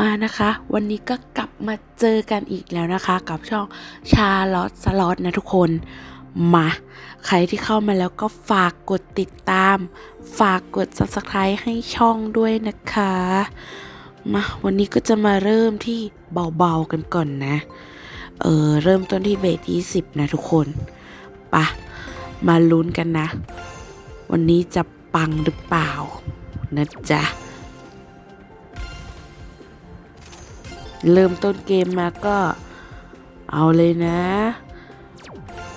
มานะคะ วันนี้ก็กลับมาเจอกันอีกแล้วนะคะ กับช่องชาลอตสล็อตนะทุกคนมาใครที่เข้ามาแล้วก็ฝากกดติดตาม ฝากกด subscribe ให้ช่องด้วยนะคะมาวันนี้ก็จะมาเริ่มที่เบาๆกันก่อนนะเออเริ่มต้นที่เบส20นะทุกคนปะมาลุ้นกันนะ วันนี้จะปังหรือเปล่านะจ๊ะ เริ่มต้นเกมมาก็เอาเลยนะ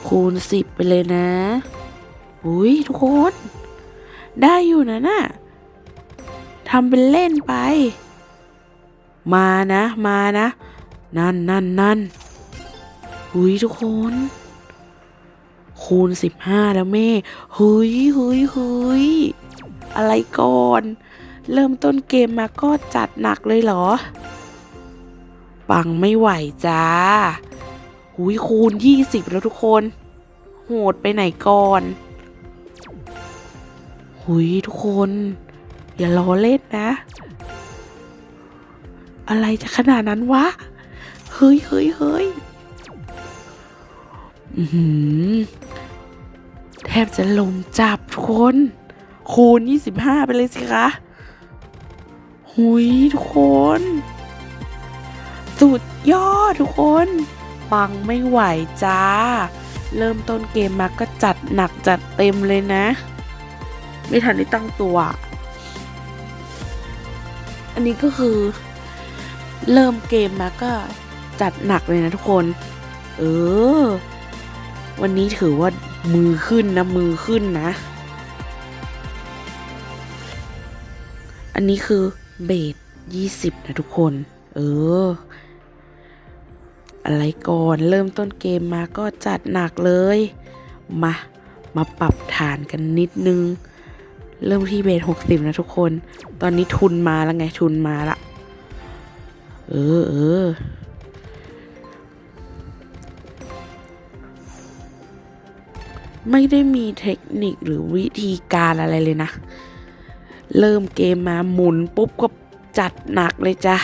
คูณสิบไปเลยนะ อุ้ยทุกคน ได้อยู่นะน่ะทำเป็นเล่นไป มานะ มานะ นั่นนั่นนั่นหุยทุกคน คูณสิบห้าแล้วแม่หุยหุยหุยอะไรก่อน เริ่มต้นเกมมาก็จัดหนักเลยเหรอ ปังไม่ไหวจ้าหุยคูณยี่สิบแล้วทุกคน โหดไปไหนก่อน หุยทุกคน อย่ารอเล่นนะ อะไรจะขนาดนั้นวะ เฮ้ยเฮ้ยเฮ้ยแทบจะลมจับทุกคน คูณยี่สิบห้าไปเลยสิคะ หุยทุกคน สุดยอดทุกคนปังไม่ไหวจ้า เริ่มต้นเกมมาก็จัดหนักจัดเต็มเลยนะ ไม่ทันได้ตั้งตัว อันนี้ก็คือ เริ่มเกมมาก็จัดหนักเลยนะทุกคน เออ วันนี้ถือว่ามือขึ้นนะมือขึ้นนะ อันนี้คือเบสยี่สิบนะทุกคน เออ อะไรก่อน เริ่มต้นเกมมาก็จัดหนักเลย มา มาปรับฐานกันนิดนึง เริ่มที่เบสหกสิบนะทุกคน ตอนนี้ทุนมาแล้วไงทุนมาละเออเออไม่ได้มีเทคนิคหรือวิธีการอะไรเลยนะ เริ่มเกมมาหมุนปุ๊บก็จัดหนักเลยจ้ะ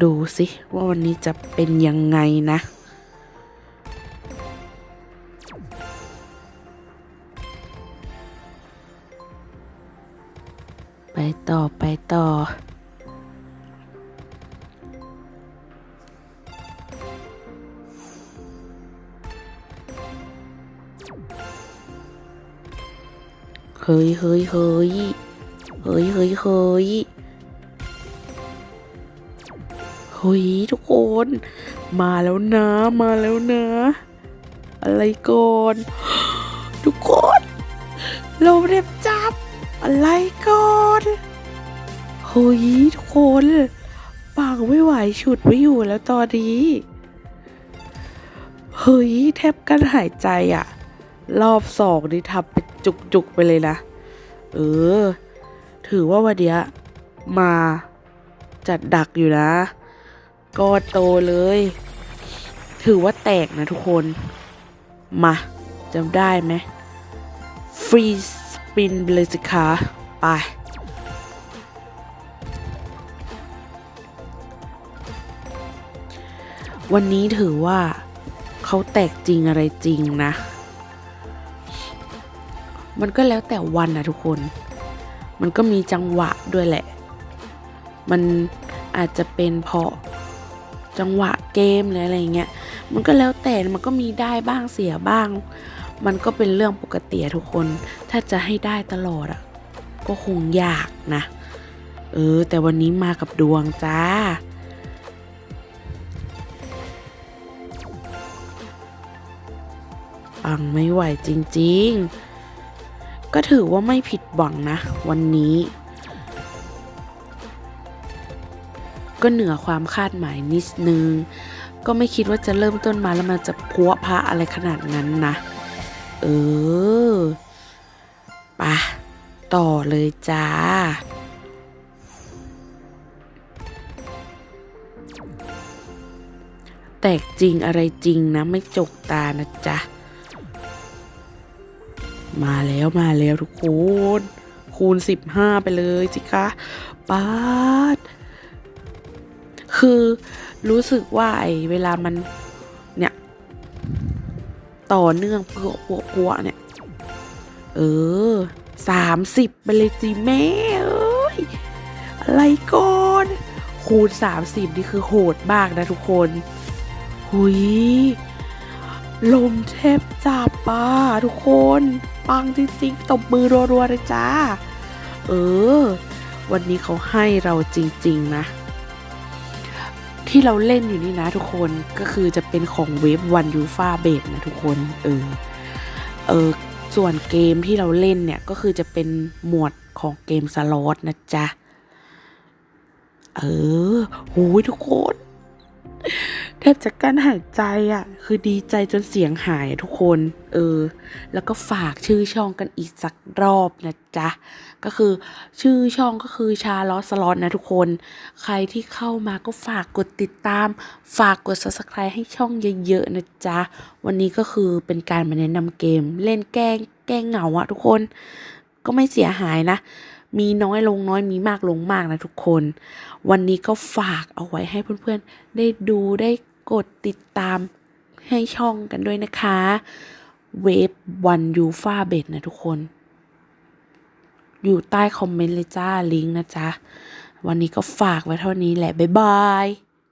ดูสิว่าวันนี้จะเป็นยังไงนะ ไปต่อไปต่อ เฮ้ยเฮ้ยเฮ้ยเฮ้ยเฮ้ยเฮ้ย ฮ้ยทุกคน มาแล้วนะมาแล้วนะ อะไรก่อน ทุกคนเราเรียบจับ อะไรก่อนเฮ้ยทุกคนปังไม่ไหวฉุดไม่อยู่แล้วตอนนี้เฮ้ยแทบกั้นหายใจอะรอบสองนี่ทำเป็นจุกๆไปเลยนะ เออ ถือว่าวันเนี้ยมาจัดดักอยู่นะ ก็โตเลย ถือว่าแตกนะทุกคน มาจำได้ไหมฟรีสปินเลยสิคะไปวันนี้ถือว่าเขาแตกจริงอะไรจริงนะ มันก็แล้วแต่วันนะทุกคน มันก็มีจังหวะด้วยแหละ มันอาจจะเป็นเพราะ จังหวะเกมหรืออะไรเงี้ยมันก็แล้วแต่มันก็มีได้บ้างเสียบ้าง มันก็เป็นเรื่องปกติอะทุกคน ถ้าจะให้ได้ตลอดอะก็คงยากนะ เออ แต่วันนี้มากับดวงจ้า ปังไม่ไหวจริง ๆ ก็ถือว่าไม่ผิดหวังนะ วันนี้ ก็เหนือความคาดหมายนิดนึง ก็ไม่คิดว่าจะเริ่มต้นมาแล้วมันจะพัวพระอะไรขนาดนั้นนะ เออปะต่อเลยจ้า แตกจริงอะไรจริงนะ ไม่จกตานะจ๊ะ มาแล้วมาแล้วทุกคน คูณสิบห้าไปเลยสิคะป้าด คือรู้สึกว่าไอ้เวลามันเนี่ยต่อเนื่องปัวปัวปัวเนี่ย เออสามสิบไปเลยสิแม่เอ้ยอะไรก่อนคูณสามสิบนี่คือโหดมากนะทุกคนหุยลมแทบจับป้าทุกคน ปังจริงๆตบมือรัวๆเลยจ้า เออ วันนี้เขาให้เราจริง ๆ นะ ที่เราเล่นอยู่นี่นะทุกคนก็คือจะเป็นของเว็บวันยูฟาเบดนะทุกคนเออเออส่วนเกมที่เราเล่นเนี่ยก็คือจะเป็นหมวดของเกมสล็อตนะจ๊ะ เออโหยทุกคน แทบจะกั้นหายใจอะ่ะ คือดีใจจนเสียงหายทุกคน เออ แล้วก็ฝากชื่อช่องกันอีกสักรอบนะจ๊ะ ก็คือชื่อช่องก็คือชาลอสลอตนะทุกคน ใครที่เข้ามาก็ฝากกดติดตาม ฝากกด subscribe ให้ช่องเยอะๆนะจ๊ะ วันนี้ก็คือเป็นการมาแนะนำเกม เล่นแกล้งแกล้งเหงาอะทุกคน ก็ไม่เสียหายนะ มีน้อยลงน้อยมีมากลงมากนะทุกคน วันนี้ก็ฝากเอาไว้ให้เพื่อนๆ ได้ดูได้กดติดตามให้ช่องกันด้วยนะคะเวฟวันยูฟาเบดนะทุกคน อยู่ใต้คอมเมนต์เลยจ้าลิงก์นะจ๊ะ วันนี้ก็ฝากไว้เท่านี้แหละ บ๊ายบาย